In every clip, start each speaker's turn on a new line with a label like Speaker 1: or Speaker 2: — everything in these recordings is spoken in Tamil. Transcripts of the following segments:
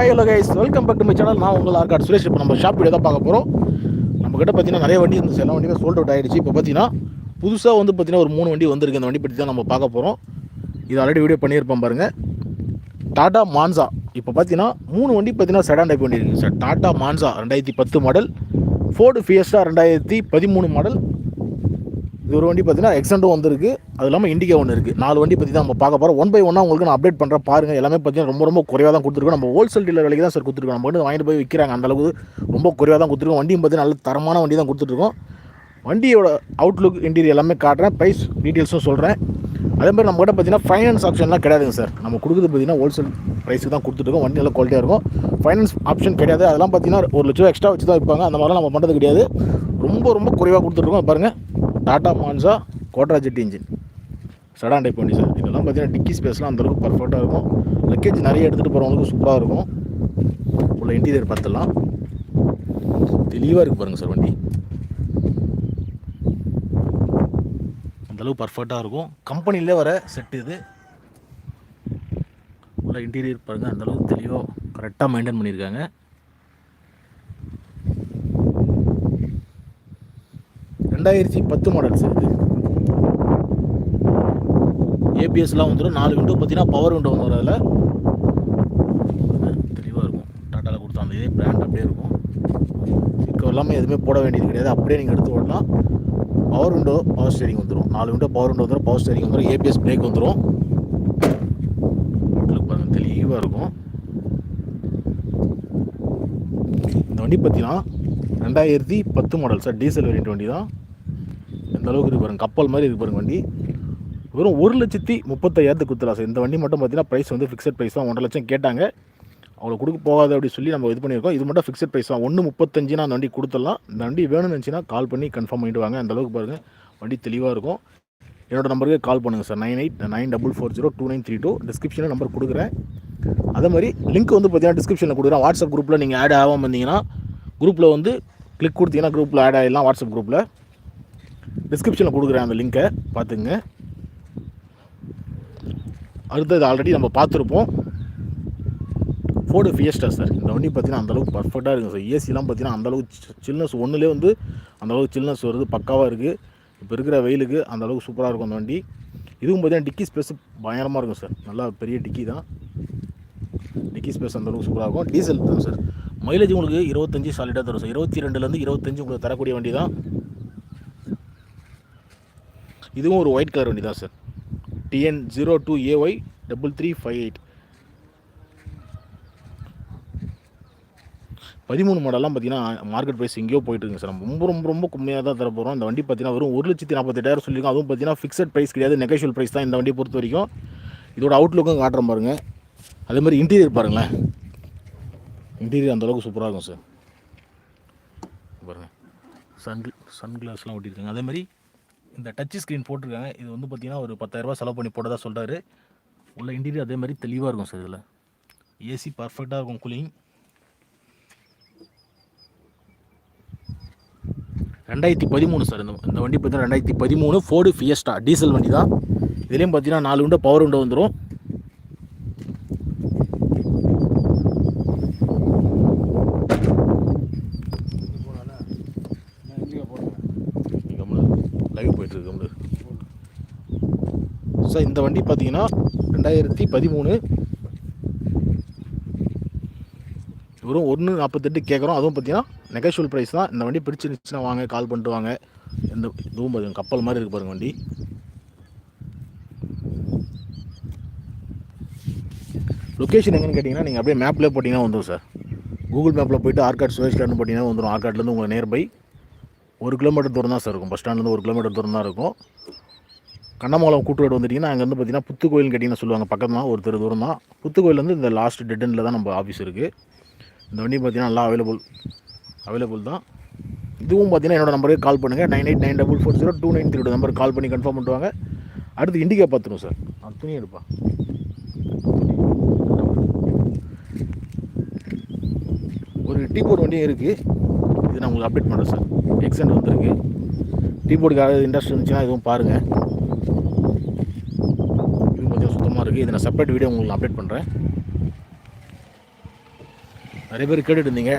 Speaker 1: Hi hello guys welcome back to my channel நான் உங்கள் ஆர்காட் சுரேஷ். இப்போ நம்ம ஷாப் வீடியோ தான் பார்க்க போகிறோம் நம்ம பார்த்தீங்கன்னா நிறைய வண்டி இருந்துச்சு. எல்லா வண்டியுமே சோல்ட் அவுட் ஆகிடுச்சு இப்போ பார்த்தீங்கன்னா புதுசாக வந்து பார்த்தீங்கன்னா ஒரு மூணு வண்டி வந்திருக்கு. அந்த வண்டி பற்றி தான் நம்ம பார்க்க போகிறோம் இது ஆல்ரெடி வீடியோ பண்ணியிருப்போம் பாருங்கள் டாடா மான்சா இப்போ பார்த்தீங்கன்னா மூணு வண்டி பார்த்தீங்கன்னா செடான் டைப் வண்டி இருக்குது சார் டாடா மான்சா ரெண்டாயிரத்தி பத்து மாடல் ஃபோர்டு ஃபியஸ்டா ரெண்டாயிரத்தி பதிமூணு மாடல் இது ஒரு வண்டி பார்த்தீங்கன்னா எக்ஸண்டோ வந்திருக்கு. அது இல்லாமல் இண்டிகா ஒன்று இருக்குது நாலு வண்டி பற்றி தான் நம்ம பார்க்க போகிறோம் ஒன் பை ஒன்னாக உங்களுக்கு நான் அப்டேட் பண்ணுறேன் பாருங்கள் எல்லாமே பார்த்தீங்கன்னா ரொம்ப ரொம்ப குறைவாக தான் கொடுத்துருக்கோம். நம்ம ஹோல்சேல் டீலர் விலைக்கு தான் சார் கொடுத்துருக்கோம். நம்ம வந்து வாங்கிட்டு போய் விற்கிறாங்க அந்தளவுக்கு ரொம்ப குறைவாக தான் கொடுத்துருக்கோம். வண்டியும் பார்த்தீங்கன்னா நல்ல தரமான வண்டி தான் கொடுத்துட்ருக்கோம். வண்டியோட அவுட்லுக் இன்டீரியர் எல்லாமே காட்டுறேன். ப்ரைஸ் டீட்டெயில்ஸும் சொல்கிறேன் அதே மாதிரி நம்ம கிட்ட பார்த்தீங்கன்னா ஃபைனான்ஸ் ஆப்ஷன்லாம் கிடையாதுங்க சார் நம்ம கொடுக்குறது பார்த்தீங்கன்னா ஹோல்சேல் ப்ரைஸுக்கு தான் கொடுத்துருக்கோம் வண்டி நல்லா குவாலிட்டியாக இருக்கும். ஃபைனான்ஸ் ஆப்ஷன் கிடையாது. அதெல்லாம் பார்த்தீங்கன்னா ஒரு லட்சம் எக்ஸ்ட்ரா வச்சு தான் வைப்பாங்க அந்த மாதிரிலாம் நம்ம பண்ணுறது கிடையாது. ரொம்ப ரொம்ப குறைவாக கொடுத்துருக்கோம் பாருங்கள் Tata Manza quadrajet engine. Sedan type வண்டி சார் இதெல்லாம் பார்த்தீங்கன்னா டிக்கி ஸ்பேஸ்லாம் அந்தளவுக்கு பர்ஃபெக்டாக இருக்கும். லக்கேஜ் நிறைய எடுத்துகிட்டு போகிறவங்களுக்கு சூப்பராக இருக்கும். உள்ள இன்டீரியர் பார்த்துலாம் தெளிவாக இருக்குது பாருங்கள் சார் வண்டி. அந்தளவு பர்ஃபெக்டாக இருக்கும். கம்பெனிலே வர செட் இது. உள்ள இன்டீரியர் பாருங்கள் அந்தளவுக்கு தெளிவாக கரெக்டாக மெயின்டைன் பண்ணியிருக்காங்க ரெண்டாயிரத்தி பத்து மாடல்ஸ் இது. ஏபிஎஸ்லாம் வந்துடும் நாலு விண்டோ பார்த்தீங்கன்னா பவர் விண்டோ வந்துடும் அதில். தெளிவாக இருக்கும். டாட்டாவில் கொடுத்தா அந்த இதே பிராண்ட் அப்படியே இருக்கும். இப்போ எல்லாமே எதுவுமே போட வேண்டியது கிடையாது. அப்படியே நீங்கள் எடுத்து ஓடலாம் பவர் விண்டோ பவர் ஸ்டேரிங் வந்துடும் நாலு விண்டோ பவர் விண்டோ வந்துடும் பவர் ஸ்டேரிங் வந்துடும் ஏபிஎஸ் பிரேக் வந்துடும் ரோட்டில் பாருங்கள் தெளிவாக இருக்கும். இந்த வண்டி பார்த்தீங்கன்னா ரெண்டாயிரத்தி பத்து மாடல் சார் டீசல் வேரியன்ட் வண்டி தான். எந்த அளவுக்கு இருக்கு பாருங்கள் கப்பல் மாதிரி இருக்கு பாருங்கள் வண்டி. வெறும் ஒரு லட்சத்தி முப்பத்தாயிரத்துக்கு கொடுத்துலாம் சார். இந்த வண்டி மட்டும் பார்த்தீங்கன்னா ப்ரைஸ் வந்து ஃபிக்ஸட் ப்ரைஸ் தான். ஒன்றரை லட்சம் கேட்டாங்க. அவங்களை கொடுக்க போகாது அப்படி சொல்லி நம்ம இது பண்ணியிருக்கோம். இது மட்டும் ஃபிக்ஸட் ப்ரைஸ் தான். ஒன்று முப்பத்தஞ்சுனா அந்த வண்டி கொடுத்துடலாம். இந்த வண்டி வேணும்னு நினச்சின்னா கால் பண்ணி கன்ஃபார்ம் பண்ணிட்டு வாங்க அந்த அளவுக்கு பாருங்கள் வண்டி தெளிவாக இருக்கும். என்னோடய நம்பருக்கு கால் பண்ணுங்கள் sir. Nine eight nine double four zero two nine three two டிஸ்கிரிப்ஷனில் நம்பர் கொடுக்குறேன். அதே மாதிரி லிங்க் வந்து பார்த்தீங்கன்னா டிஸ்கிரிப்ஷனில் கொடுக்குறேன். வாட்ஸ்அப் குரூப்பில் நீங்கள் ஆட் ஆகாமல் இருந்தீங்கன்னா குரூப்பில் வந்து கிளிக் கொடுத்தீங்கன்னா குரூப்பில் ஆட் ஆகிடலாம் வாட்ஸ்அப் குரூப்பில் டிஸ்கிரிப்ஷனில் கொடுக்குறேன் அந்த லிங்க்கை பார்த்துங்க. அடுத்தது ஆல்ரெடி நம்ம பார்த்துருப்போம். ஃபோர்டு ஃபியஸ்டா சார் இந்த வண்டி பார்த்தீங்கன்னா அந்தளவுக்கு பர்ஃபெக்டாக இருக்குது சார் ஏசிலாம் பார்த்தீங்கன்னா அந்தளவுக்கு சில்னஸ் ஒன்றுலேயே வந்து அந்தளவுக்கு சில்னஸ் வருது பக்காவாக இருக்குது இப்போ இருக்கிற வெயிலுக்கு அந்தளவுக்கு சூப்பராக இருக்கும் அந்த வண்டி. இதுவும் பார்த்தீங்கன்னா டிக்கி ஸ்பேஸ் பயங்கரமாக இருக்கும் சார் நல்லா பெரிய டிக்கி தான். டிக்கி ஸ்பேஸ் அந்தளவுக்கு சூப்பராக இருக்கும். டீசல் தான் சார் மைலேஜ் உங்களுக்கு இருபத்தஞ்சி சாலிடாக தரும் சார் இருபத்தி ரெண்டுலேருந்து இருபத்தஞ்சி உங்களுக்கு தரக்கூடிய வண்டி தான். இதுவும் ஒரு ஒயிட் கலர் வண்டி தான் sir TN zero two AY double three five eight பதிமூணு மாடல்லாம் பார்த்தீங்கன்னா மார்க்கெட் ப்ரைஸ் எங்கேயோ போயிட்டு இருக்குங்க சார் நம்ம ரொம்ப ரொம்ப ரொம்ப கம்மியாக தான் தர போகிறோம் இந்த வண்டி பார்த்தீங்கன்னா வரும் ஒரு லட்சத்தி நாற்பத்தெட்டாயிரம் சொல்லியிருக்கோம் அதுவும் பார்த்தீங்கன்னா ஃபிக்ஸட் ப்ரைஸ் கிடையாது. நெகோஷியல் ப்ரைஸ் தான் இந்த வண்டியை பொறுத்த வரைக்கும். இதோட அவுட்லுக்கும் காட்டுறேன் பாருங்க. அதே மாதிரி இன்டீரியர் பாருங்களேன். இன்டீரியர் அந்தளவுக்கு சூப்பராக இருக்கும் சார் பாருங்கள் சன் சன் கிளாஸ்லாம் ஒட்டியிருக்காங்க. அதே மாதிரி இந்த டச் ஸ்க்ரீன் போட்டிருக்காங்க. இது வந்து பார்த்தீங்கன்னா ஒரு பத்தாயிரரூபா செலவு பண்ணி போட்டதாக சொல்கிறாரு உள்ள இன்டீரியர் அதே மாதிரி தெளிவாக இருக்கும் சார் இதில். ஏசி பர்ஃபெக்டாக இருக்கும் கூலிங் ரெண்டாயிரத்தி பதிமூணு சார் இந்த இந்த வண்டி பார்த்தீங்கன்னா ரெண்டாயிரத்தி பதிமூணு ஃபோர்டு ஃபியஸ்டா டீசல் வண்டி தான் இதுலேயும் பார்த்தீங்கன்னா நாலு விண்டோ பவர் விண்டோ வந்துடும் சார் இந்த வண்டி பார்த்தீங்கன்னா ரெண்டாயிரத்தி பதிமூணு. வெறும் ஒன்று நாற்பத்தெட்டு கேட்குறோம் அதுவும் பார்த்தீங்கன்னா நெகஷுவல் ப்ரைஸ் தான். இந்த வண்டி பிடிச்சிருந்துச்சுன்னா வாங்க கால் பண்ணிட்டு வாங்க. இந்த இதுவும் பாருங்க கப்பல் மாதிரி இருக்கு பாருங்க வண்டி. லொக்கேஷன் எங்கன்னு கேட்டிங்கன்னா நீங்கள் அப்படியே மேப்பில் போட்டிங்கன்னா வந்துடும் சார் கூகுள் மேப்பில் போயிட்டு ஆர்காட் சுரேஷ் போட்டிங்கன்னா வந்துடும் ஆர்காட்லேருந்து உங்களுக்கு நியர்பை ஒரு கிலோமீட்டர் தூரம் தான் சார் இருக்கும். பஸ் ஸ்டாண்ட்லேருந்து ஒரு கிலோமீட்டர் தூரம் தான் இருக்கும். கண்ணமங்கலம் கூட்டு ரோடு வந்துட்டிங்கன்னா அங்கேருந்து பார்த்தீங்கன்னா புத்து கோயில்னு கேட்டிங்கன்னா சொல்லுவாங்க. பக்கம் தான் ஒரு தெரு தூரம் தான் புத்துக்கோயிலேருந்து இந்த லாஸ்ட் டெட் எண்டில் தான் நம்ம ஆஃபீஸ் இருக்குது இந்த வண்டி பார்த்தீங்கன்னா நல்லா அவைலபிள் அவைலபிள் தான். இதுவும் பார்த்தீங்கன்னா என்னோட நம்பருக்கு கால் பண்ணுங்கள் nine eight nine double four zero two nine three number call பண்ணி கன்ஃபார்ம் பண்ணுவாங்க அடுத்து இண்டிகா பார்த்துருவோம் சார். நான் துணி எடுப்பா. ஒரு டீ போர்டு வண்டியும் இருக்குது இது நான் உங்களுக்கு அப்டேட் பண்ணுறேன் சார். எக்ஸெண்ட் வந்துருக்கு. டீ போர்டுக்காக இன்ட்ரெஸ்ட் இருந்துச்சுன்னா இதுவும் பாருங்கள் இது இதை நான் செப்பரேட் வீடியோ உங்களுக்கு அப்டேட் பண்ணுறேன் நிறைய பேர் கேட்டுட்டு இருந்தீங்க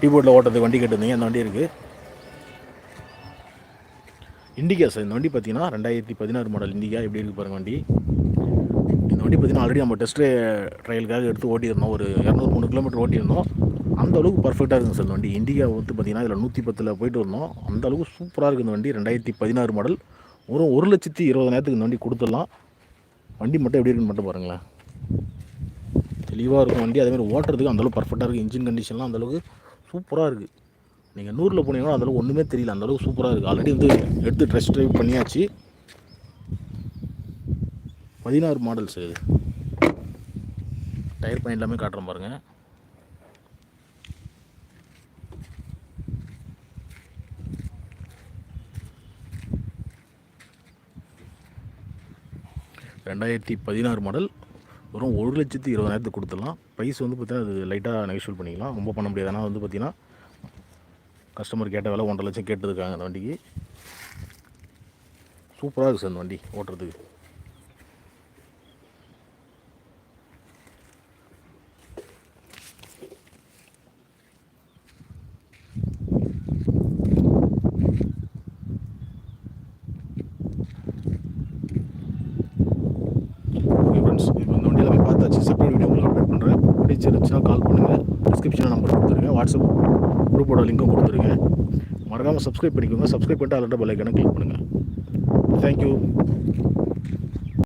Speaker 1: கீபோர்டில் ஓட்டுறதுக்கு வண்டி கேட்டிருந்தீங்க அந்த வண்டி இருக்குது இண்டிகா சார் இந்த வண்டி பார்த்தீங்கன்னா ரெண்டாயிரத்தி பதினாறு மாடல் இண்டிகா எப்படி இருக்குது பாருங்கள் வண்டி. இந்த வண்டி பார்த்தீங்கன்னா ஆல்ரெடி நம்ம டெஸ்ட் ட்ரையலுக்காக எடுத்து ஓட்டியிருந்தோம். ஒரு இரநூறு மூணு கிலோமீட்டர் ஓட்டியிருந்தோம். அந்த அளவுக்கு பர்ஃபெக்டாக இருக்குங்க சார் இந்த வண்டி. இண்டிகா வந்து பார்த்தீங்கன்னா இதில் நூற்றி பத்தில் போயிட்டு வந்தோம். அந்த அளவுக்கு சூப்பராக இருக்குது இந்த வண்டி. ரெண்டாயிரத்தி பதினாறு மாடல் ஒரு ஒரு லட்சத்தி இருபதாயிரத்துக்கு இந்த வண்டி கொடுத்துடலாம். வண்டி மட்டும் எப்படி இருக்குன்னு மட்டும் பாருங்களேன். தெளிவாக இருக்கும் வண்டி. அதேமாதிரி ஓட்டுறதுக்கு அந்தளவுக்கு பர்ஃபெக்டாக இருக்குது இன்ஜின் கண்டிஷன்லாம் அந்தளவுக்கு சூப்பராக இருக்குது நீங்கள் நூறில் போனீங்கன்னா அந்தளவுக்கு ஒன்றுமே தெரியல. அந்தளவுக்கு சூப்பராக இருக்குது ஆல்ரெடி வந்து எடுத்து ட்ரெஸ் ட்ரைவ் பண்ணியாச்சு. பதினாறு மாடல்ஸ் இது. டயர் பையன் எல்லாமே காட்டுறேன் பாருங்கள் ரெண்டாயிரத்தி பதினாறு மாடல் வெறும் ஒரு லட்சத்து இருபதாயிரத்துக்கு கொடுத்துடலாம். ப்ரைஸ் வந்து பார்த்தீங்கன்னா அது லைட்டாக நெகோஷியல் பண்ணிக்கலாம். ரொம்ப பண்ண முடியாது. ஆனால் வந்து பார்த்திங்கன்னா கஸ்டமர் கேட்ட விலை ஒன்றரை லட்சம் கேட்டுருக்காங்க அந்த வண்டிக்கு. சூப்பராக இருக்குது சார் அந்த வண்டி ஓட்டுறதுக்கு ஓகே ஃப்ரெண்ட்ஸ் இப்போ இந்த வண்டியில் போய் பார்த்தாச்சு செப்பரேட் வீடியோ உங்களுக்கு அப்டேட் பண்ணுறேன் கால் பண்ணுங்கள் டிஸ்கிரிப்ஷனில் நம்பர் கொடுத்துருங்க. வாட்ஸ்அப் குரூப்போட லிங்க்கும் கொடுத்துருங்க. மறக்காமல் சப்ஸ்கிரைப் பண்ணிக்கோங்க. சப்ஸ்கிரைப் பண்ணிட்டு அதோட பெல் ஐக்கானை கிளிக் பண்ணுங்கள் தேங்க்யூ